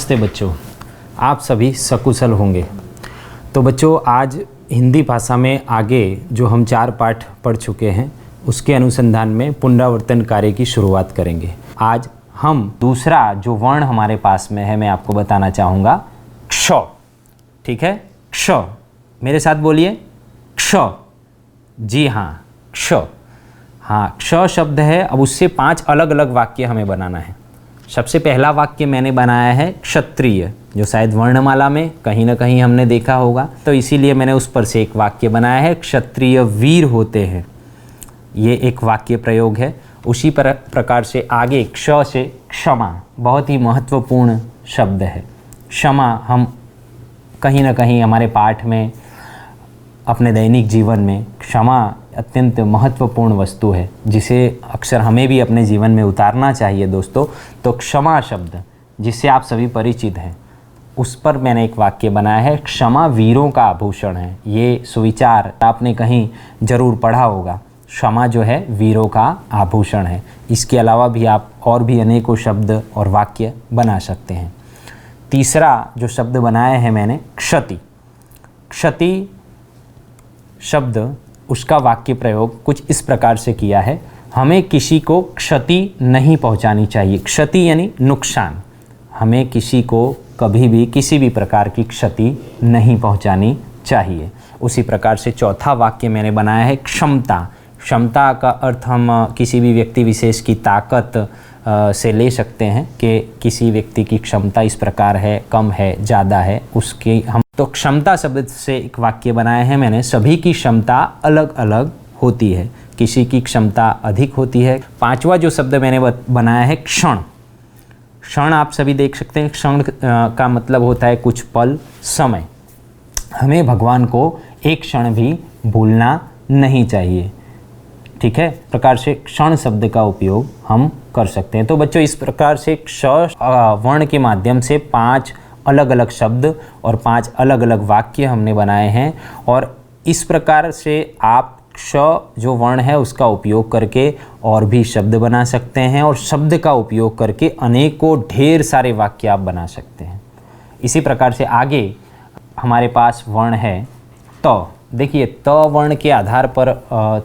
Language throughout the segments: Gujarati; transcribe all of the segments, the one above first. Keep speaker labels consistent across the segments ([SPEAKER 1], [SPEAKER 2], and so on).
[SPEAKER 1] नमस्ते बच्चों, आप सभी सकुशल होंगे। तो बच्चों, आज हिंदी भाषा में आगे जो हम चार पाठ पढ़ चुके हैं, उसके अनुसंधान में पुनरावर्तन कार्य की शुरुआत करेंगे। आज हम दूसरा जो वर्ण हमारे पास में है, मैं आपको बताना चाहूँगा, क्ष। ठीक है? क्ष। मेरे साथ बोलिए। क्ष। जी हाँ क्ष। हाँ क्ष शब्द है, अब उससे पाँच अलग अलग वाक्य हमें बनाना है। सबसे पहला वाक्य मैंने बनाया है क्षत्रिय, जो शायद वर्णमाला में कहीं ना कहीं हमने देखा होगा। तो इसीलिए मैंने उस पर से एक वाक्य बनाया है, क्षत्रिय वीर होते हैं। ये एक वाक्य प्रयोग है। उसी पर प्रकार से आगे क्ष से क्षमा, बहुत ही महत्वपूर्ण शब्द है। क्षमा हम कहीं ना कहीं हमारे पाठ में, अपने दैनिक जीवन में क्षमा अत्यंत महत्वपूर्ण वस्तु है, जिसे अक्सर हमें भी अपने जीवन में उतारना चाहिए दोस्तों। तो क्षमा शब्द, जिससे आप सभी परिचित हैं, उस पर मैंने एक वाक्य बनाया है, क्षमा वीरों का आभूषण है। ये सुविचार आपने कहीं ज़रूर पढ़ा होगा। क्षमा जो है, वीरों का आभूषण है। इसके अलावा भी आप और भी अनेकों शब्द और वाक्य बना सकते हैं। तीसरा जो शब्द बनाया है मैंने, क्षति। क्षति शब्द उसका वाक्य प्रयोग कुछ इस प्रकार से किया है, हमें किसी को क्षति नहीं पहुंचानी चाहिए। क्षति यानी नुकसान। हमें किसी को कभी भी, किसी भी प्रकार की क्षति नहीं पहुंचानी चाहिए। उसी प्रकार से चौथा वाक्य मैंने बनाया है, क्षमता। क्षमता का अर्थ हम किसी भी व्यक्ति विशेष की ताकत से ले सकते हैं कि किसी व्यक्ति की क्षमता इस प्रकार है, कम है, ज़्यादा है, उसकी हम तो क्षमता शब्द से एक वाक्य बनाया है मैंने, सभी की क्षमता अलग अलग होती है। किसी की क्षमता अधिक होती है। पांचवा जो शब्द मैंने बनाया है, क्षण। क्षण आप सभी देख सकते हैं, क्षण का मतलब होता है कुछ पल, समय। हमें भगवान को एक क्षण भी भूलना नहीं चाहिए। ठीक है? प्रकार से क्षण शब्द का उपयोग हम कर सकते हैं। तो बच्चों, इस प्रकार से क्ष वर्ण के माध्यम से पाँच अलग अलग शब्द और पाँच अलग अलग वाक्य हमने बनाए हैं और इस प्रकार से आप क्ष जो वर्ण है उसका उपयोग करके और भी शब्द बना सकते हैं और शब्द का उपयोग करके अनेकों ढेर सारे वाक्य आप बना सकते हैं। इसी प्रकार से आगे हमारे पास वर्ण है तो। देखिए, त वर्ण के आधार पर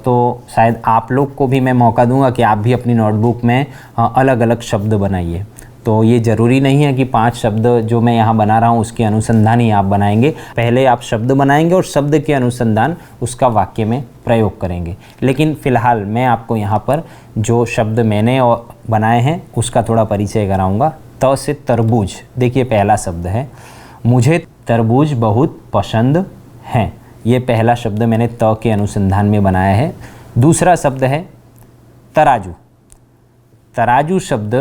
[SPEAKER 1] तो शायद आप लोग को भी मैं मौका दूँगा कि आप भी अपनी नोटबुक में अलग अलग शब्द बनाइए। तो ये ज़रूरी नहीं है कि पाँच शब्द जो मैं यहाँ बना रहा हूँ, उसके अनुसंधान ही आप बनाएँगे। पहले आप शब्द बनाएँगे और शब्द के अनुसंधान उसका वाक्य में प्रयोग करेंगे। लेकिन फ़िलहाल मैं आपको यहाँ पर जो शब्द मैंने बनाए हैं, उसका थोड़ा परिचय कराऊँगा। त तो से तरबूज। देखिए, पहला शब्द है। मुझे तरबूज बहुत पसंद हैं। ये पहला शब्द मैंने त तो के अनुसंधान में बनाया है। दूसरा शब्द है तराजू। तराजू शब्द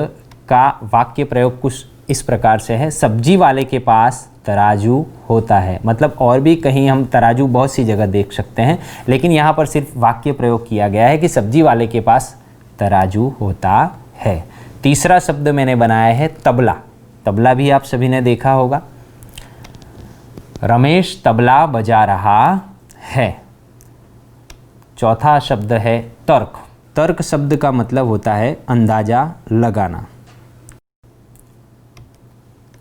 [SPEAKER 1] का वाक्य प्रयोग कुछ इस प्रकार से है, सब्ज़ी वाले के पास तराजू होता है। मतलब और भी कहीं हम तराजू बहुत सी जगह देख सकते हैं, लेकिन यहाँ पर सिर्फ़ वाक्य प्रयोग किया गया है कि सब्ज़ी वाले के पास तराजू होता है। तीसरा शब्द मैंने बनाया है तबला। तबला भी आप सभी ने देखा होगा। रमेश तबला बजा रहा है। चौथा शब्द है तर्क। तर्क शब्द का मतलब होता है अंदाज़ा लगाना।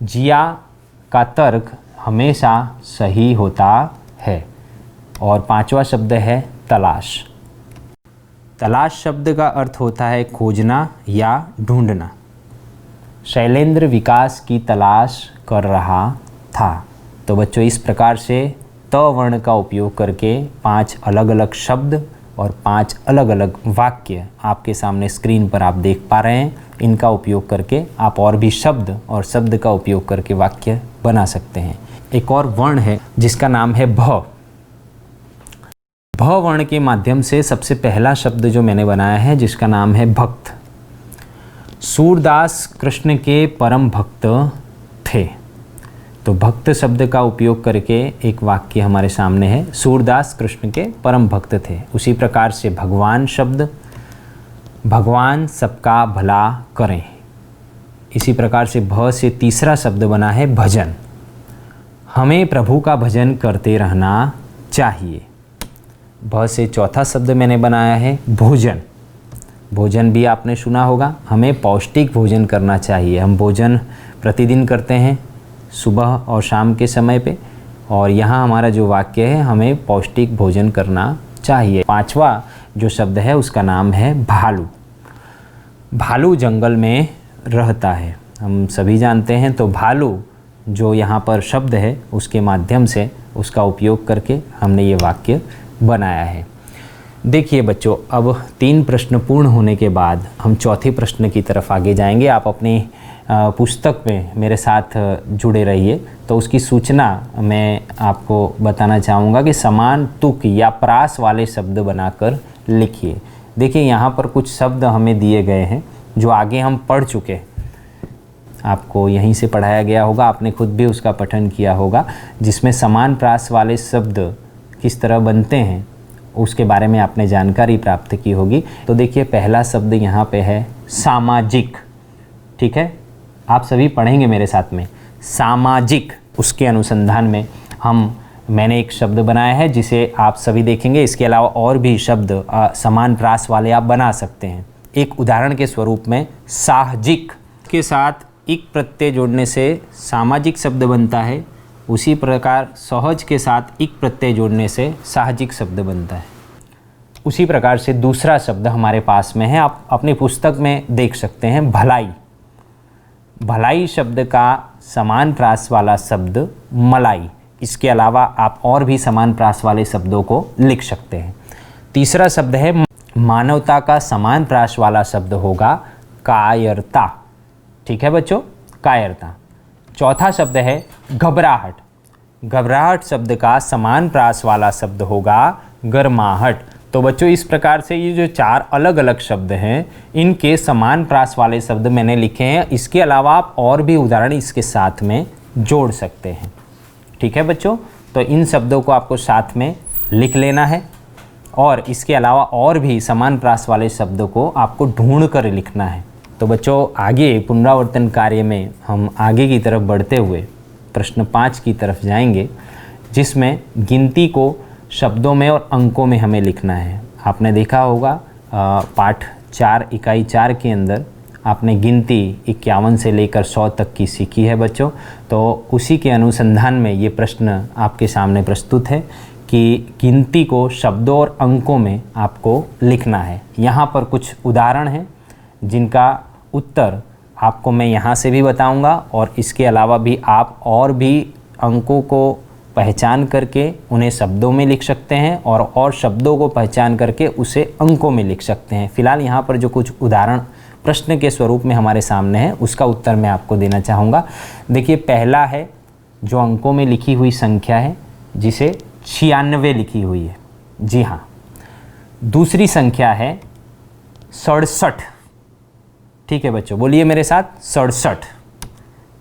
[SPEAKER 1] जिया का तर्क हमेशा सही होता है। और पांचवा शब्द है तलाश। तलाश शब्द का अर्थ होता है खोजना या ढूंढना। शैलेंद्र विकास की तलाश कर रहा था। तो बच्चों, इस प्रकार से त वर्ण का उपयोग करके पाँच अलग अलग शब्द और पाँच अलग अलग वाक्य आपके सामने स्क्रीन पर आप देख पा रहे हैं। इनका उपयोग करके आप और भी शब्द और शब्द का उपयोग करके वाक्य बना सकते हैं। एक और वर्ण है, जिसका नाम है भ। भ वर्ण के माध्यम से सबसे पहला शब्द जो मैंने बनाया है, जिसका नाम है भक्त। सूरदास कृष्ण के परम भक्त थे। तो भक्त शब्द का उपयोग करके एक वाक्य हमारे सामने है। सूरदास कृष्ण के परम भक्त थे। उसी प्रकार से भगवान शब्द, भगवान सबका भला करें। इसी प्रकार से भ से तीसरा शब्द बना है भजन। हमें प्रभु का भजन करते रहना चाहिए। भ से चौथा शब्द मैंने बनाया है भोजन। भोजन भी आपने सुना होगा। हमें पौष्टिक भोजन करना चाहिए। हम भोजन प्रतिदिन करते हैं। सुबह और शाम के समय पे। और यहाँ हमारा जो वाक्य है, हमें पौष्टिक भोजन करना चाहिए। पांचवा जो शब्द है, उसका नाम है भालू। भालू जंगल में रहता है। हम सभी जानते हैं तो भालू जो यहाँ पर शब्द है, उसके माध्यम से उसका उपयोग करके हमने ये वाक्य बनाया है। देखिए बच्चों, अब तीन प्रश्न पूर्ण होने के बाद हम चौथे प्रश्न की तरफ़ आगे जाएँगे। आप अपनी पुस्तक में मेरे साथ जुड़े रहिए। तो उसकी सूचना मैं आपको बताना चाहूँगा कि समान तुक या प्रास वाले शब्द बनाकर लिखिए। देखिए, यहाँ पर कुछ शब्द हमें दिए गए हैं, जो आगे हम पढ़ चुके हैं। आपको यहीं से पढ़ाया गया होगा, आपने खुद भी उसका पठन किया होगा, जिसमें समान प्रास वाले शब्द किस तरह बनते हैं, उसके बारे में आपने जानकारी प्राप्त की होगी। तो देखिए, पहला शब्द यहाँ पे है सामाजिक। ठीक है? आप सभी पढ़ेंगे मेरे साथ में। सामाजिक उसके अनुसंधान में हम मैंने एक शब्द बनाया है जिसे आप सभी देखेंगे। इसके अलावा और भी शब्द अ, समान प्रास वाले आप बना सकते हैं। एक उदाहरण के स्वरूप में साहजिक के साथ एक प्रत्यय जोड़ने से सामाजिक शब्द बनता है। उसी प्रकार सहज के साथ एक प्रत्यय जोड़ने से साहजिक शब्द बनता है। उसी प्रकार से दूसरा शब्द हमारे पास में है। आप अपनी पुस्तक में देख सकते हैं भलाई। भलाई शब्द का समान प्रास वाला शब्द मलाई। इसके अलावा आप और भी समान प्रास वाले शब्दों को लिख सकते हैं। तीसरा शब्द है, मानवता का समान प्रास वाला शब्द होगा, कायरता। ठीक है बच्चों? कायरता। चौथा शब्द है, घबराहट। घबराहट शब्द का समान प्रास वाला शब्द होगा, गर्माहट। तो बच्चों, इस प्रकार से ये जो चार अलग अलग शब्द हैं, इनके समान प्रास वाले शब्द मैंने लिखे हैं। इसके अलावा आप और भी उदाहरण इसके साथ में जोड़ सकते हैं। ठीक है बच्चों? तो इन शब्दों को आपको साथ में लिख लेना है और इसके अलावा और भी समान प्रास वाले शब्दों को आपको ढूंढ कर लिखना है। तो बच्चों, आगे पुनरावर्तन कार्य में हम आगे की तरफ़ बढ़ते हुए प्रश्न पाँच की तरफ़ जाएँगे, जिसमें गिनती को शब्दों में और अंकों में हमें लिखना है। आपने देखा होगा पाठ चार, इकाई चार के अंदर आपने गिनती इक्यावन से लेकर सौ तक की सीखी है बच्चों। तो उसी के अनुसंधान में ये प्रश्न आपके सामने प्रस्तुत है कि गिनती को शब्दों और अंकों में आपको लिखना है। यहाँ पर कुछ उदाहरण हैं, जिनका उत्तर आपको मैं यहाँ से भी बताऊँगा और इसके अलावा भी आप और भी अंकों को पहचान करके उन्हें शब्दों में लिख सकते हैं और और शब्दों को पहचान करके उसे अंकों में लिख सकते हैं। फ़िलहाल यहाँ पर जो कुछ उदाहरण प्रश्न के स्वरूप में हमारे सामने है, उसका उत्तर मैं आपको देना चाहूँगा। देखिए, पहला है जो अंकों में लिखी हुई संख्या है, जिसे छियानवे लिखी हुई है। जी हाँ। दूसरी संख्या है सड़सठ। ठीक है बच्चों, बोलिए मेरे साथ, सड़सठ।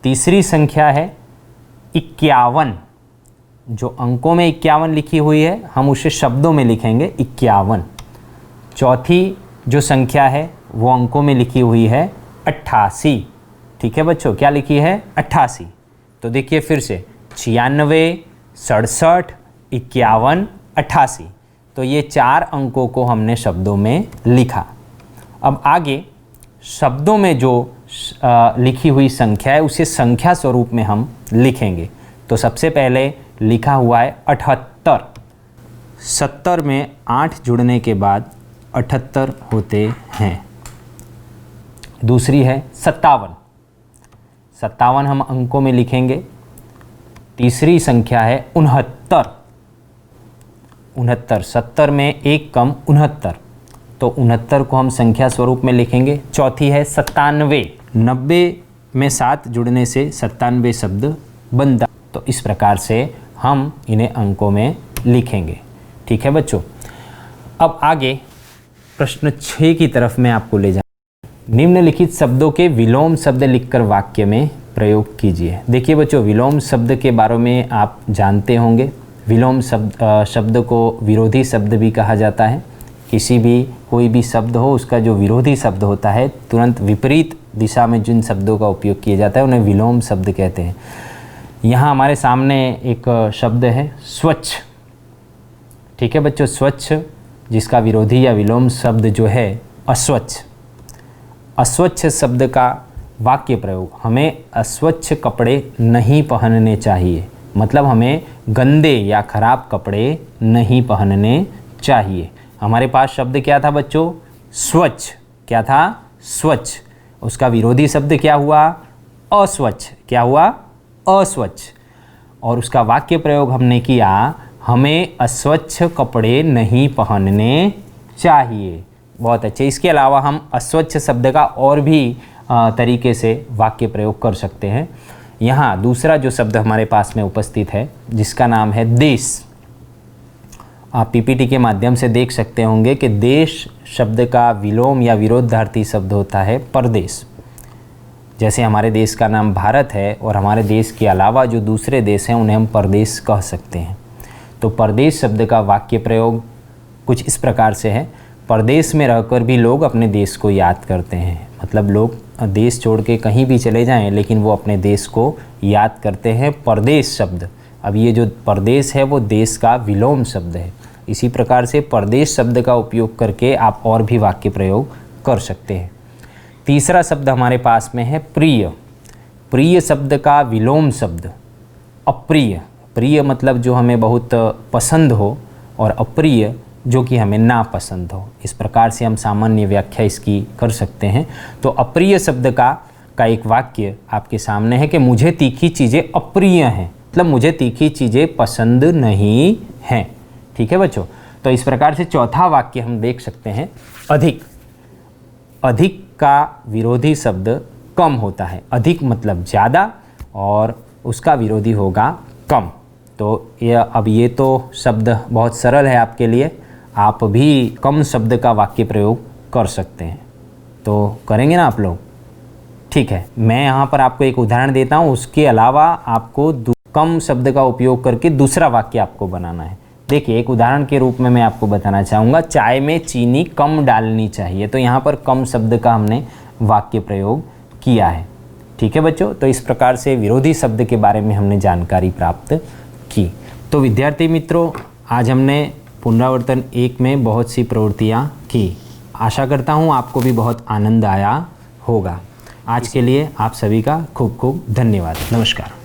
[SPEAKER 1] तीसरी संख्या है इक्यावन। जो अंकों में इक्यावन लिखी हुई है, हम उसे शब्दों में लिखेंगे इक्यावन। चौथी जो संख्या है, वो अंकों में लिखी हुई है अट्ठासी। ठीक है बच्चों, क्या लिखी है? अट्ठासी। तो देखिए फिर से, छियानवे, सड़सठ, इक्यावन, अट्ठासी। तो ये चार अंकों को हमने शब्दों में लिखा। अब आगे, शब्दों में जो लिखी हुई संख्या है, उसे संख्या स्वरूप में हम लिखेंगे। तो सबसे पहले लिखा हुआ है अठहत्तर। सत्तर में आठ जुड़ने के बाद अठहत्तर होते हैं। दूसरी है सत्तावन। सत्तावन हम अंकों में लिखेंगे। तीसरी संख्या है उनहत्तर। उनहत्तर, सत्तर में एक कम उनहत्तर। तो उनहत्तर को हम संख्या स्वरूप में लिखेंगे। चौथी है सत्तानवे। नब्बे में सात जुड़ने से सत्तानवे शब्द बनता। तो इस प्रकार से हम इन्हें अंकों में लिखेंगे। ठीक है बच्चों? अब आगे प्रश्न छः की तरफ़ मैं आपको ले जा निम्नलिखित शब्दों के विलोम शब्द लिखकर वाक्य में प्रयोग कीजिए। देखिए बच्चों, विलोम शब्द के बारे में आप जानते होंगे। विलोम शब्द शब्द को विरोधी शब्द भी कहा जाता है। किसी भी, कोई भी शब्द हो, उसका जो विरोधी शब्द होता है, तुरंत विपरीत दिशा में जिन शब्दों का उपयोग किया जाता है, उन्हें विलोम शब्द कहते हैं। यहाँ हमारे सामने एक शब्द है, स्वच्छ। ठीक है बच्चों, स्वच्छ, जिसका विरोधी या विलोम शब्द जो है, अस्वच्छ। अस्वच्छ शब्द का वाक्य प्रयोग, हमें अस्वच्छ कपड़े नहीं पहनने चाहिए। मतलब हमें गंदे या खराब कपड़े नहीं पहनने चाहिए। हमारे पास शब्द क्या था बच्चों? स्वच्छ। क्या था? स्वच्छ। उसका विरोधी शब्द क्या हुआ? अस्वच्छ। क्या हुआ? अस्वच्छ। और उसका वाक्य प्रयोग हमने किया, हमें अस्वच्छ कपड़े नहीं पहनने चाहिए। बहुत अच्छे। इसके अलावा हम अस्वच्छ शब्द का और भी तरीके से वाक्य प्रयोग कर सकते हैं। यहाँ दूसरा जो शब्द हमारे पास में उपस्थित है, जिसका नाम है देश। आप पीपीटी के माध्यम से देख सकते होंगे कि देश शब्द का विलोम या विरोधार्थी शब्द होता है परदेश। जैसे हमारे देश का नाम भारत है और हमारे देश के अलावा जो दूसरे देश हैं, उन्हें हम परदेश कह सकते हैं। तो परदेश शब्द का वाक्य प्रयोग कुछ इस प्रकार से है। परदेश में रहकर भी लोग अपने देश को याद करते हैं। मतलब लोग देश छोड़ के कहीं भी चले जाएँ, लेकिन वो अपने देश को याद करते हैं। परदेश शब्द। अब ये जो परदेश है, वो देश का विलोम शब्द है। इसी प्रकार से परदेश शब्द का उपयोग करके आप और भी वाक्य प्रयोग कर सकते हैं। तीसरा शब्द हमारे पास में है प्रिय। प्रिय शब्द का विलोम शब्द। अप्रिय। प्रिय मतलब जो हमें बहुत पसंद हो और अप्रिय जो कि हमें ना पसंद हो। इस प्रकार से हम सामान्य व्याख्या इसकी कर सकते हैं। तो अप्रिय शब्द का का एक वाक्य आपके सामने है कि मुझे तीखी चीज़ें अप्रिय हैं। मतलब मुझे तीखी चीज़ें पसंद नहीं हैं। ठीक है बच्चों? तो इस प्रकार से चौथा वाक्य हम देख सकते हैं। अधिक। अधिक का विरोधी शब्द कम होता है। अधिक मतलब ज़्यादा और उसका विरोधी होगा कम। तो ये अब ये तो शब्द बहुत सरल है आपके लिए। आप भी कम शब्द का वाक्य प्रयोग कर सकते हैं। तो करेंगे ना आप लोग? ठीक है, मैं यहाँ पर आपको एक उदाहरण देता हूँ। उसके अलावा आपको कम शब्द का उपयोग करके दूसरा वाक्य आपको बनाना है। देखिए, एक उदाहरण के रूप में मैं आपको बताना चाहूँगा। चाय में चीनी कम डालनी चाहिए। तो यहाँ पर कम शब्द का हमने वाक्य प्रयोग किया है। ठीक है बच्चों? तो इस प्रकार से विरोधी शब्द के बारे में हमने जानकारी प्राप्त की। तो विद्यार्थी मित्रों, आज हमने पुनरावर्तन एक में बहुत सी प्रवृत्तियाँ की। आशा करता हूँ आपको भी बहुत आनंद आया होगा। आज के लिए आप सभी का खूब खूब धन्यवाद। नमस्कार।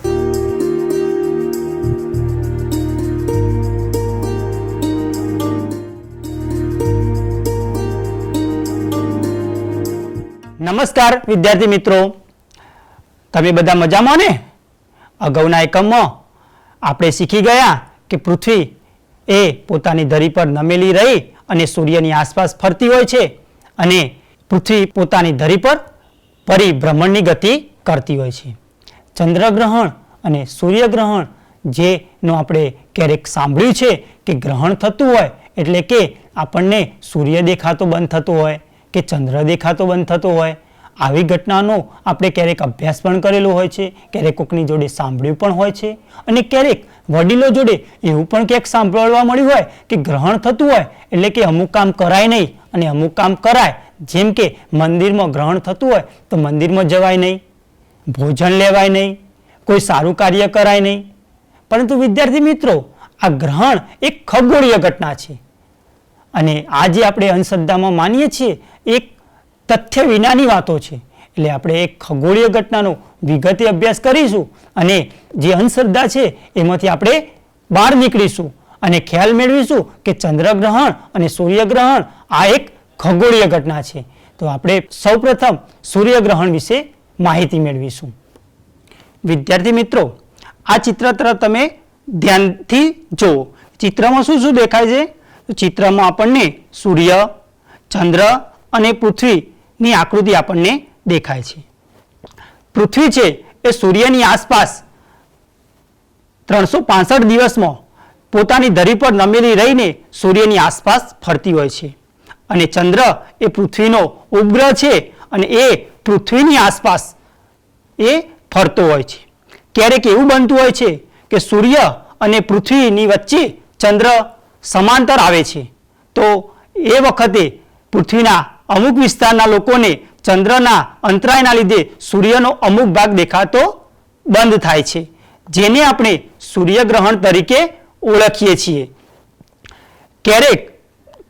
[SPEAKER 2] નમસ્કાર, વિદ્યાર્થી મિત્રો. તમે બધા મજામાં ને? અગાઉના એકમમાં આપણે શીખી ગયા કે પૃથ્વી એ પોતાની ધરી પર નમેલી રહી અને સૂર્યની આસપાસ ફરતી હોય છે અને પૃથ્વી પોતાની ધરી પર પરિભ્રમણની ગતિ કરતી હોય છે. ચંદ્રગ્રહણ અને સૂર્યગ્રહણ જેનું આપણે ક્યારેક સાંભળ્યું છે કે ગ્રહણ થતું હોય એટલે કે આપણને સૂર્ય દેખાતો બંધ થતો હોય કે ચંદ્ર દેખાતો બંધ થતો હોય. આવી ઘટનાનો આપણે ક્યારેક અભ્યાસ પણ કરેલો હોય છે, ક્યારેક કોકની જોડે સાંભળ્યું પણ હોય છે અને ક્યારેક વડીલો જોડે એવું પણ ક્યાંક સાંભળવા મળ્યું હોય કે ગ્રહણ થતું હોય એટલે કે અમુક કામ કરાય નહીં અને અમુક કામ કરાય. જેમ કે મંદિરમાં ગ્રહણ થતું હોય તો મંદિરમાં જવાય નહીં, ભોજન લેવાય નહીં, કોઈ સારું કાર્ય કરાય નહીં. પરંતુ વિદ્યાર્થી મિત્રો, આ ગ્રહણ એક ખગોળીય ઘટના છે. અને આ જે આપણે અંધશ્રદ્ધામાં માનીએ છીએ એક તથ્ય વિનાની વાતો છે. એટલે આપણે એક ખગોળીય ઘટનાનો વિગતે અભ્યાસ કરીશું અને જે અંધશ્રદ્ધા છે એમાંથી આપણે બહાર નીકળીશું અને ખ્યાલ મેળવીશું કે ચંદ્રગ્રહણ અને સૂર્યગ્રહણ આ એક ખગોળીય ઘટના છે. તો આપણે સૌપ્રથમ સૂર્યગ્રહણ વિશે માહિતી મેળવીશું. વિદ્યાર્થી મિત્રો, આ ચિત્ર તરફ તમે ધ્યાનથી જુઓ. ચિત્રમાં શું શું દેખાય છે? ચિત્રમાં આપણને સૂર્ય, ચંદ્ર અને પૃથ્વીની આકૃતિ આપણને દેખાય છે. પૃથ્વી છે એ સૂર્યની આસપાસ ત્રણસો પાસઠ દિવસમાં પોતાની ધરી પર નમેલી રહીને સૂર્યની આસપાસ ફરતી હોય છે. અને ચંદ્ર એ પૃથ્વીનો ઉપગ્રહ છે અને એ પૃથ્વીની આસપાસ એ ફરતો હોય છે. ક્યારેક એવું બનતું હોય છે કે સૂર્ય અને પૃથ્વીની વચ્ચે ચંદ્ર સમાંતર આવે છે. તો એ વખતે પૃથ્વીના અમુક વિસ્તારના લોકોને ચંદ્રના અંતરાયના લીધે સૂર્યનો અમુક ભાગ દેખાતો બંધ થાય છે, જેને આપણે સૂર્યગ્રહણ તરીકે ઓળખીએ છીએ. ક્યારેક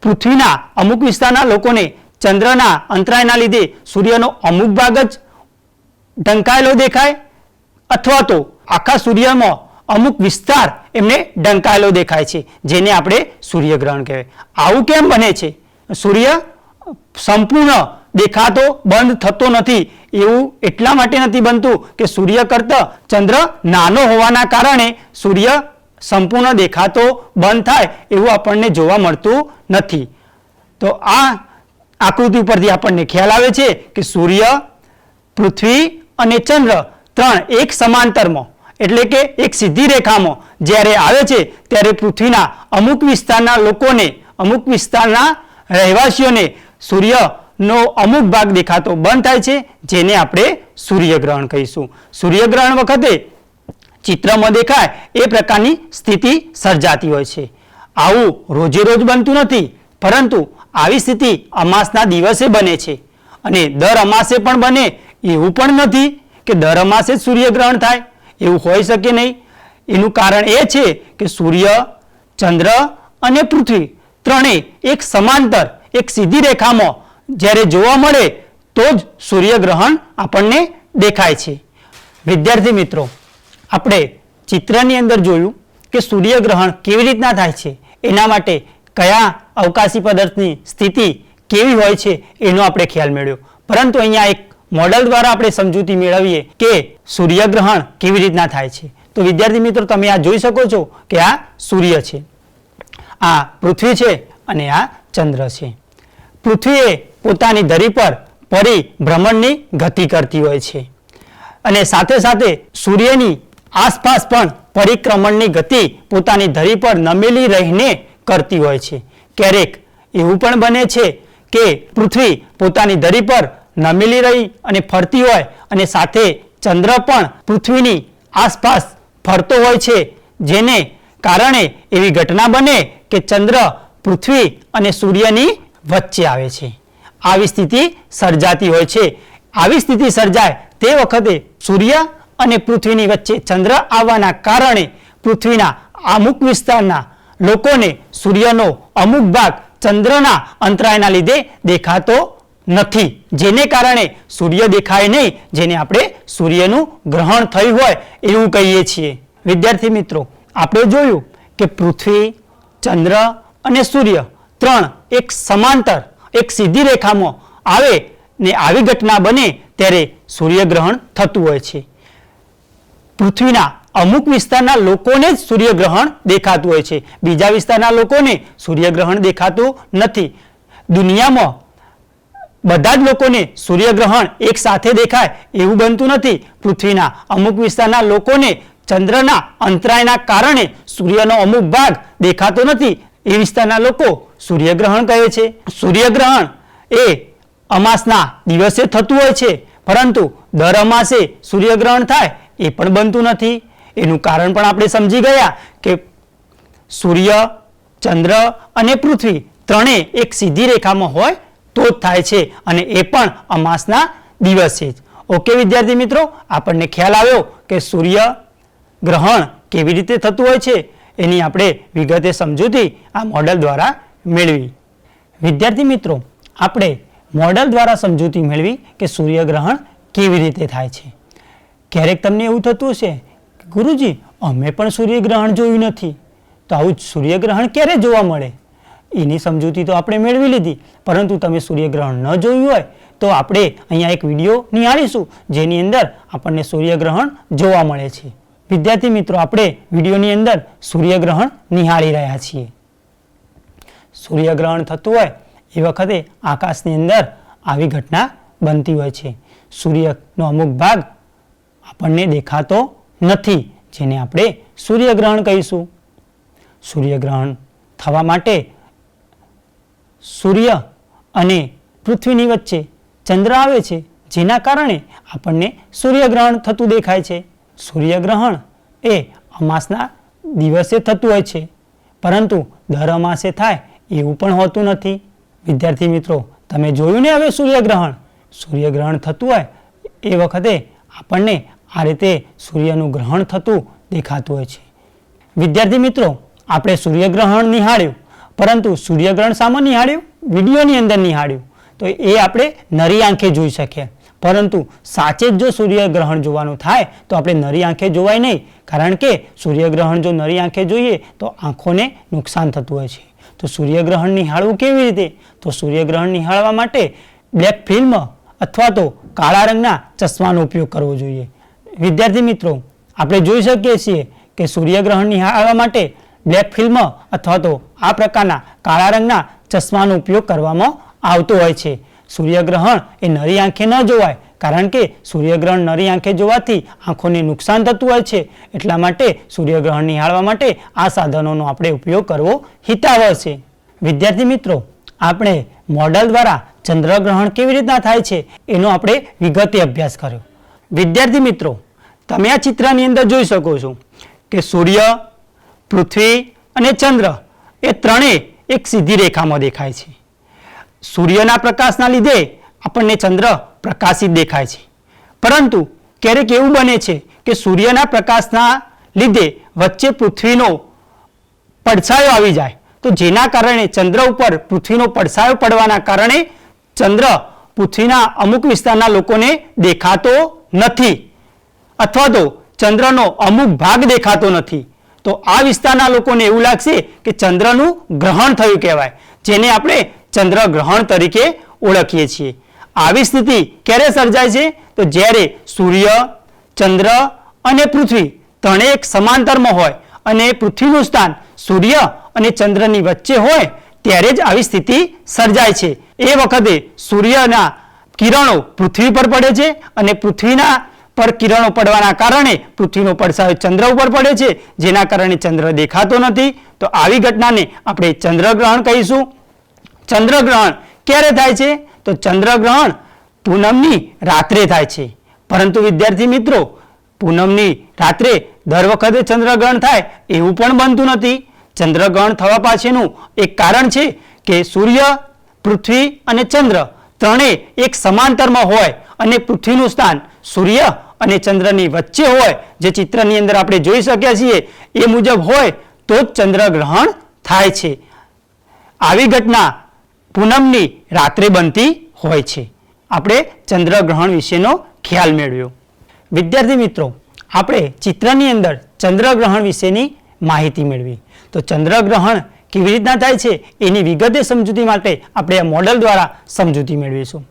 [SPEAKER 2] પૃથ્વીના અમુક વિસ્તારના લોકોને ચંદ્રના અંતરાયના લીધે સૂર્યનો અમુક ભાગ જ ઢંકાયેલો દેખાય, અથવા તો આખા સૂર્યમાં અમુક વિસ્તાર એમને ઢંકાયેલો દેખાય છે, જેને આપણે સૂર્યગ્રહણ કહેવાય. આવું કેમ બને છે? સૂર્ય સંપૂર્ણ દેખાતો, બંધ થતો નથી. એવું એટલા માટે નથી બનતું કે સૂર્ય કરતાં ચંદ્ર નાનો હોવાના કારણે સૂર્ય સંપૂર્ણ દેખાતો, બંધ થાય એવું આપણને જોવા મળતું નથી. તો આ આકૃતિ ઉપરથી આપણને ખ્યાલ આવે છે કે સૂર્ય, પૃથ્વી અને ચંદ્ર ત્રણ એક સમાંતરમાં, એટલે કે એક સીધી રેખામાં જ્યારે આવે છે ત્યારે પૃથ્વીના અમુક વિસ્તારના લોકોને, અમુક વિસ્તારના રહેવાસીઓને સૂર્યનો અમુક ભાગ દેખાતો બંધ થાય છે, જેને આપણે સૂર્યગ્રહણ કહીશું. સૂર્યગ્રહણ વખતે ચિત્રમાં દેખાય એ પ્રકારની સ્થિતિ સર્જાતી હોય છે. આવું રોજે રોજ બનતું નથી, પરંતુ આવી સ્થિતિ અમાસના દિવસે બને છે. અને દર અમાસે પણ બને, એવું પણ નથી કે દર અમાસે સૂર્યગ્રહણ થાય, એવું હોઈ શકે નહીં. એનું કારણ એ છે કે સૂર્ય, ચંદ્ર અને પૃથ્વી ત્રણેય એક સમાંતર એક સીધી રેખામાં જ્યારે જોવા મળે તો જ સૂર્યગ્રહણ આપણને દેખાય છે. વિદ્યાર્થી મિત્રો, આપણે ચિત્રની અંદર જોયું કે સૂર્યગ્રહણ કેવી રીતના થાય છે, એના માટે કયા અવકાશી પદાર્થની સ્થિતિ કેવી હોય છે એનો આપણે ખ્યાલ મેળવ્યો. પરંતુ અહીંયા એક મોડલ દ્વારા આપણે સમજૂતી મેળવીએ કે સૂર્યગ્રહણ કેવી રીતના થાય છે. તો વિદ્યાર્થી મિત્રો, તમે આ જોઈ શકો છો કે આ સૂર્ય છે. આ પૃથ્વી છે અને આ ચંદ્ર છે. પૃથ્વીએ પોતાની ધરી પર પરિભ્રમણની ગતિ કરતી હોય છે. અને સાથે સાથે સૂર્યની આસપાસ પણ પરિક્રમણની ગતિ પોતાની ધરી પર નમેલી રહીને કરતી હોય છે. ક્યારેક એવું પણ બને છે કે પૃથ્વી પોતાની ધરી પર નમેલી રહી અને ફરતી હોય અને સાથે ચંદ્ર પણ પૃથ્વીની આસપાસ ફરતો હોય છે. જેને કારણે એવી ઘટના બને કે ચંદ્ર પૃથ્વી અને સૂર્યની વચ્ચે આવે છે. આવી સ્થિતિ સર્જાતી હોય છે. આવી સ્થિતિ સર્જાય તે વખતે સૂર્ય અને પૃથ્વીની વચ્ચે ચંદ્ર આવવાના કારણે પૃથ્વીના અમુક વિસ્તારના લોકોને સૂર્યનો અમુક ભાગ ચંદ્રના અંતરાયના લીધે દેખાતો નથી. જેને કારણે સૂર્ય દેખાય નહીં, જેને આપણે સૂર્યનું ગ્રહણ થયું હોય એવું કહીએ છીએ. વિદ્યાર્થી મિત્રો, આપણે જોયું કે પૃથ્વી, ચંદ્ર અને સૂર્ય ત્રણ એક સમાંતર, એક સીધી રેખામાં આવે ને આવી ઘટના બને ત્યારે સૂર્યગ્રહણ થતું હોય છે. પૃથ્વીના અમુક વિસ્તારના લોકોને જ સૂર્યગ્રહણ દેખાતું હોય છે. બીજા વિસ્તારના લોકોને સૂર્યગ્રહણ દેખાતું નથી. દુનિયામાં બધા જ લોકોને સૂર્યગ્રહણ એક સાથે દેખાય એવું બનતું નથી. પૃથ્વીના અમુક વિસ્તારના લોકોને ચંદ્રના અંતરાયના કારણે સૂર્યનો અમુક ભાગ દેખાતો નથી. એ વિસ્તારના લોકો સૂર્યગ્રહણ કહે છે. સૂર્યગ્રહણ એ અમાસના દિવસે થતું હોય છે, પરંતુ દર અમાસે સૂર્યગ્રહણ થાય એ પણ બનતું નથી. એનું કારણ પણ આપણે સમજી ગયા કે સૂર્ય, ચંદ્ર અને પૃથ્વી ત્રણેય એક સીધી રેખામાં હોય તો જ થાય છે અને એ પણ અમાસના દિવસે જ. ઓકે વિદ્યાર્થી મિત્રો, આપણને ખ્યાલ આવ્યો કે સૂર્ય ગ્રહણ કેવી રીતે થતું હોય છે? એની આપણે વિગતે સમજૂતી આ મોડલ દ્વારા મેળવી. વિદ્યાર્થી મિત્રો, આપણે મોડલ દ્વારા સમજૂતી મેળવી કે સૂર્યગ્રહણ કેવી રીતે થાય છે. ક્યારેક તમને એવું થતું હશે ગુરુજી, અમે પણ સૂર્યગ્રહણ જોયું નથી. તો આવું સૂર્યગ્રહણ ક્યારે જોવા મળે? એની સમજૂતી તો આપણે મેળવી લીધી. પરંતુ તમે સૂર્યગ્રહણ ન જોયું હોય તો આપણે અહીંયા એક વીડિયો નિહાળીશું, જેની અંદર આપણને સૂર્યગ્રહણ જોવા મળે છે. વિદ્યાર્થી મિત્રો, આપણે વિડીયોની અંદર સૂર્યગ્રહણ નિહાળી રહ્યા છીએ. સૂર્યગ્રહણ થતું હોય એ વખતે આકાશની અંદર આવી ઘટના બનતી હોય છે. સૂર્યનો અમુક ભાગ આપણને દેખાતો નથી, જેને આપણે સૂર્યગ્રહણ કહીશું. સૂર્યગ્રહણ થવા માટે સૂર્ય અને પૃથ્વીની વચ્ચે ચંદ્ર આવે છે, જેના કારણે આપણને સૂર્યગ્રહણ થતું દેખાય છે. સૂર્યગ્રહણ એ અમાસના દિવસે થતું હોય છે. પરંતુ દર અમાસે થાય એવું પણ હોતું નથી. વિદ્યાર્થી મિત્રો, તમે જોયું ને હવે સૂર્યગ્રહણ? સૂર્યગ્રહણ થતું હોય એ વખતે આપણને આ રીતે સૂર્યનું ગ્રહણ થતું દેખાતું હોય છે. વિદ્યાર્થી મિત્રો, આપણે સૂર્યગ્રહણ નિહાળ્યું, પરંતુ સૂર્યગ્રહણ સામે નિહાળ્યું? વિડીયોની અંદર નિહાળ્યું. તો એ આપણે નરી આંખે જોઈ શકીએ. પરંતુ સાચે જ જો સૂર્યગ્રહણ જોવાનું થાય, તો આપણે નરી આંખે જોવાય નહીં. કારણ કે સૂર્યગ્રહણ જો નરી આંખે જોઈએ, તો આંખોને નુકસાન થતું હોય છે. તો સૂર્યગ્રહણ નિહાળવું કેવી રીતે? તો સૂર્યગ્રહણ નિહાળવા માટે બ્લેક ફિલ્મ અથવા તો કાળા રંગના ચશ્માનો ઉપયોગ કરવો જોઈએ. વિદ્યાર્થી મિત્રો, આપણે જોઈ શકીએ છીએ કે સૂર્યગ્રહણ નિહાળવા માટે બ્લેક ફિલ્મ અથવા તો આ પ્રકારના કાળા રંગના ચશ્માનો ઉપયોગ કરવામાં આવતો હોય છે. સૂર્યગ્રહણ એ નરી આંખે ન જોવાય, કારણ કે સૂર્યગ્રહણ નરી આંખે જોવાથી આંખોને નુકસાન થતું હોય છે. એટલા માટે સૂર્યગ્રહણ નિહાળવા માટે આ સાધનોનો આપણે ઉપયોગ કરવો હિતાવહ છે. વિદ્યાર્થી મિત્રો, આપણે મોડલ દ્વારા ચંદ્રગ્રહણ કેવી રીતના થાય છે એનો આપણે વિગતે અભ્યાસ કર્યો. વિદ્યાર્થી મિત્રો, તમે આ ચિત્રની અંદર જોઈ શકો છો કે સૂર્ય, પૃથ્વી અને ચંદ્ર એ ત્રણેય એક સીધી રેખામાં દેખાય છે. સૂર્યના પ્રકાશના લીધે આપણને ચંદ્ર પ્રકાશિત દેખાય છે. પરંતુ ક્યારેક એવું બને છે કે સૂર્યના પ્રકાશના લીધે વચ્ચે પૃથ્વીનો પડછાયો આવી જાય. તો જેના કારણે ચંદ્ર ઉપર પૃથ્વીનો પડછાયો પડવાના કારણે ચંદ્ર પૃથ્વીના અમુક વિસ્તારના લોકોને દેખાતો નથી. અથવા તો ચંદ્રનો અમુક ભાગ દેખાતો નથી. તો આ વિસ્તારના લોકોને એવું લાગશે કે ચંદ્રનું ગ્રહણ થયું કહેવાય. જેને આપણે ચંદ્રગ્રહણ તરીકે ઓળખીએ છીએ. આવી સ્થિતિ ક્યારે સર્જાય છે? તો જ્યારે સૂર્ય, ચંદ્ર અને પૃથ્વી ત્રણેય સમાંતરમાં હોય અને પૃથ્વીનું સ્થાન સૂર્ય અને ચંદ્રની વચ્ચે હોય, ત્યારે જ આવી સ્થિતિ સર્જાય છે. એ વખતે સૂર્યના કિરણો પૃથ્વી પર પડે છે અને પૃથ્વીના પર કિરણો પડવાના કારણે પૃથ્વીનો પડછાયો ચંદ્ર ઉપર પડે છે. જેના કારણે ચંદ્ર દેખાતો નથી. તો આવી ઘટનાને આપણે ચંદ્રગ્રહણ કહીશું. ચંદ્રગ્રહણ ક્યારે થાય છે? તો ચંદ્રગ્રહણ પૂનમની રાત્રે થાય છે. પરંતુ વિદ્યાર્થી મિત્રો, પૂનમની રાત્રે દર વખતે ચંદ્રગ્રહણ થાય એવું પણ બનતું નથી. ચંદ્રગ્રહણ થવા પાછળનું એક કારણ છે કે સૂર્ય, પૃથ્વી અને ચંદ્ર ત્રણેય એક સમાંતરમાં હોય અને પૃથ્વીનું સ્થાન સૂર્ય અને ચંદ્રની વચ્ચે હોય. જે ચિત્રની અંદર આપણે જોઈ શકીએ છીએ, એ મુજબ હોય તો જ ચંદ્રગ્રહણ થાય છે. આવી ઘટના પૂનમની રાત્રે બનતી હોય છે. આપણે ચંદ્રગ્રહણ વિશેનો ખ્યાલ મેળવ્યો. વિદ્યાર્થી મિત્રો, આપણે ચિત્રની અંદર ચંદ્રગ્રહણ વિશેની માહિતી મેળવી. તો ચંદ્રગ્રહણ કેવી રીતના થાય છે એની વિગતે સમજૂતી માટે આપણે આ મોડલ દ્વારા સમજૂતી મેળવીશું.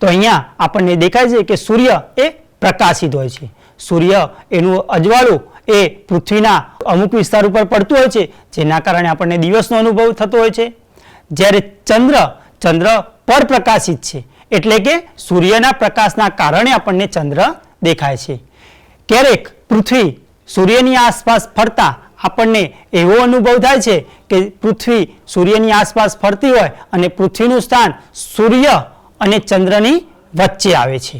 [SPEAKER 2] તો અહીંયા આપણને દેખાય છે કે સૂર્ય એ પ્રકાશિત હોય છે. સૂર્ય એનું અજવાળું એ પૃથ્વીના અમુક વિસ્તાર ઉપર પડતું હોય છે, જેના કારણે આપણને દિવસનો અનુભવ થતો હોય છે. જ્યારે ચંદ્ર ચંદ્ર પર પ્રકાશિત છે. એટલે કે સૂર્યના પ્રકાશના કારણે આપણને ચંદ્ર દેખાય છે. ક્યારેક પૃથ્વી સૂર્યની આસપાસ ફરતા આપણને એવો અનુભવ થાય છે કે પૃથ્વી સૂર્યની આસપાસ ફરતી હોય અને પૃથ્વીનું સ્થાન સૂર્ય અને ચંદ્રની વચ્ચે આવે છે.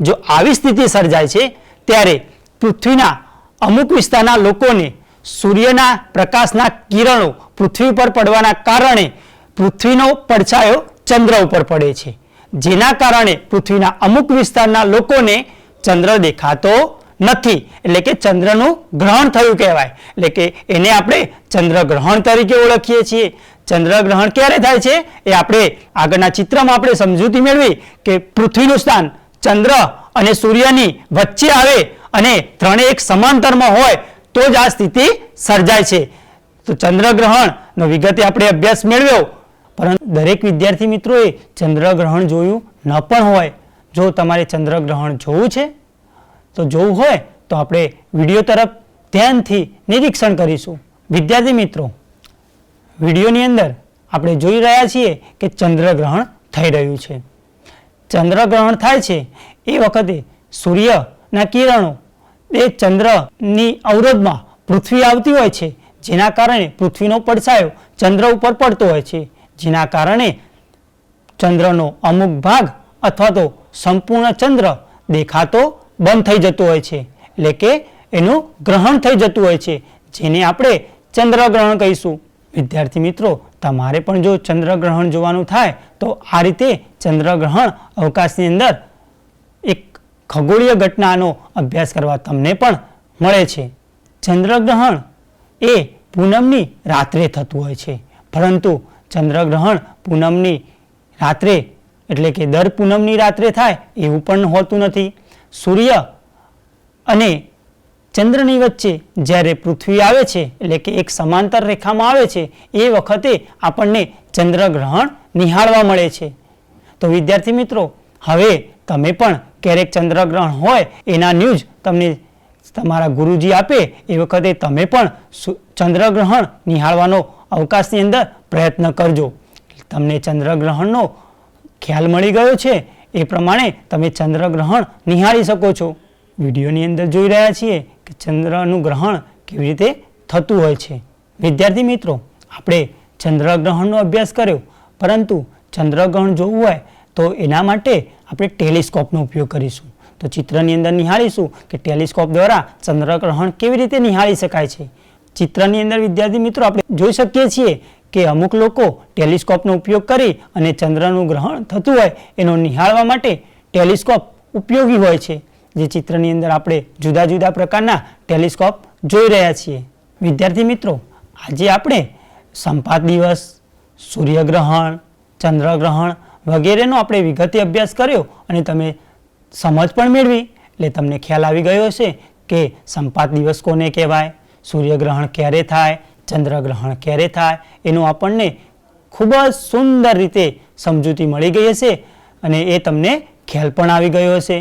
[SPEAKER 2] જો આવી સ્થિતિ સર્જાય છે, ત્યારે પૃથ્વીના અમુક વિસ્તારના લોકોને સૂર્યના પ્રકાશના કિરણો પૃથ્વી પર પડવાના કારણે પૃથ્વીનો પડછાયો ચંદ્ર ઉપર પડે છે. જેના કારણે પૃથ્વીના અમુક વિસ્તારના લોકોને ચંદ્ર દેખાતો નથી. એટલે કે ચંદ્રનું ગ્રહણ થયું કહેવાય. એટલે કે એને આપણે ચંદ્રગ્રહણ તરીકે ઓળખીએ છીએ. ચંદ્રગ્રહણ ક્યારે થાય છે? એ આપણે આગળના ચિત્રમાં આપણે સમજૂતી મેળવી કે પૃથ્વીનું સ્થાન ચંદ્ર અને સૂર્યની વચ્ચે આવે અને ત્રણે એક સમાંતરમાં હોય તો જ આ સ્થિતિ સર્જાય છે. તો ચંદ્રગ્રહણનો વિગતે આપણે અભ્યાસ મેળવ્યો. પરંતુ દરેક વિદ્યાર્થી મિત્રોએ ચંદ્રગ્રહણ જોયું ન પણ હોય. જો તમારે ચંદ્રગ્રહણ જોવું છે, તો જોવું હોય, તો આપણે વીડિયો તરફ ધ્યાનથી નિરીક્ષણ કરીશું. વિદ્યાર્થી મિત્રો, વિડીયોની અંદર આપણે જોઈ રહ્યા છીએ કે ચંદ્રગ્રહણ થઈ રહ્યું છે. ચંદ્રગ્રહણ થાય છે એ વખતે સૂર્યના કિરણો એ ચંદ્રની અવરોધમાં પૃથ્વી આવતી હોય છે. જેના કારણે પૃથ્વીનો પડછાયો ચંદ્ર ઉપર પડતો હોય છે. જેના કારણે ચંદ્રનો અમુક ભાગ અથવા તો સંપૂર્ણ ચંદ્ર દેખાતો બંધ થઈ જતો હોય છે. એટલે કે એનું ગ્રહણ થઈ જતું હોય છે, જેને આપણે ચંદ્રગ્રહણ કહીશું. વિદ્યાર્થી મિત્રો, તમારે પણ જો ચંદ્રગ્રહણ જોવાનું થાય, તો આ રીતે ચંદ્રગ્રહણ અવકાશની અંદર એક ખગોળીય ઘટનાનો અભ્યાસ કરવા તમને પણ મળે છે. ચંદ્રગ્રહણ એ પૂનમની રાત્રે થતું હોય છે. પરંતુ ચંદ્રગ્રહણ પૂનમની રાત્રે, એટલે કે દર પૂનમની રાત્રે થાય એવું પણ હોતું નથી. સૂર્ય અને ચંદ્રની વચ્ચે જ્યારે પૃથ્વી આવે છે, એટલે કે એક સમાંતર રેખામાં આવે છે, એ વખતે આપણને ચંદ્રગ્રહણ નિહાળવા મળે છે. તો વિદ્યાર્થી મિત્રો, હવે તમે પણ ક્યારેક ચંદ્રગ્રહણ હોય, એના ન્યૂઝ તમને તમારા ગુરુજી આપે, એ વખતે તમે પણ ચંદ્રગ્રહણ નિહાળવાનો અવકાશની અંદર પ્રયત્ન કરજો. તમને ચંદ્રગ્રહણનો ખ્યાલ મળી ગયો છે, એ પ્રમાણે તમે ચંદ્રગ્રહણ નિહાળી શકો છો. વિડીયોની અંદર જોઈ રહ્યા છીએ કે ચંદ્રનું ગ્રહણ કેવી રીતે થતું હોય છે. વિદ્યાર્થી મિત્રો, આપણે ચંદ્રગ્રહણનો અભ્યાસ કર્યો, પરંતુ ચંદ્રગ્રહણ જોવું હોય તો એના માટે આપણે ટેલિસ્કોપનો ઉપયોગ કરીશું. તો ચિત્રની અંદર નિહાળીશું કે ટેલિસ્કોપ દ્વારા ચંદ્રગ્રહણ કેવી રીતે નિહાળી શકાય છે. ચિત્રની અંદર વિદ્યાર્થી મિત્રો આપણે જોઈ શકીએ છીએ કે અમુક લોકો ટેલિસ્કોપનો ઉપયોગ કરી અને ચંદ્રનું ગ્રહણ થતું હોય એનો નિહાળવા માટે ટેલિસ્કોપ ઉપયોગી હોય છે, જે ચિત્રની અંદર આપણે જુદા જુદા પ્રકારના ટેલિસ્કોપ જોઈ રહ્યા છીએ. વિદ્યાર્થી મિત્રો, આજે આપણે સંપાત દિવસ, સૂર્યગ્રહણ, ચંદ્રગ્રહણ વગેરેનો આપણે વિગતે અભ્યાસ કર્યો અને તમે સમજ પણ મેળવી. એટલે તમને ખ્યાલ આવી ગયો હશે કે સંપાત દિવસ કોને કહેવાય? સૂર્યગ્રહણ ક્યારે થાય, ચંદ્રગ્રહણ ક્યારે થાય, એનું આપણને ખૂબ જ સુંદર રીતે સમજૂતી મળી ગઈ હશે અને એ તમને ખ્યાલ પણ આવી ગયો હશે.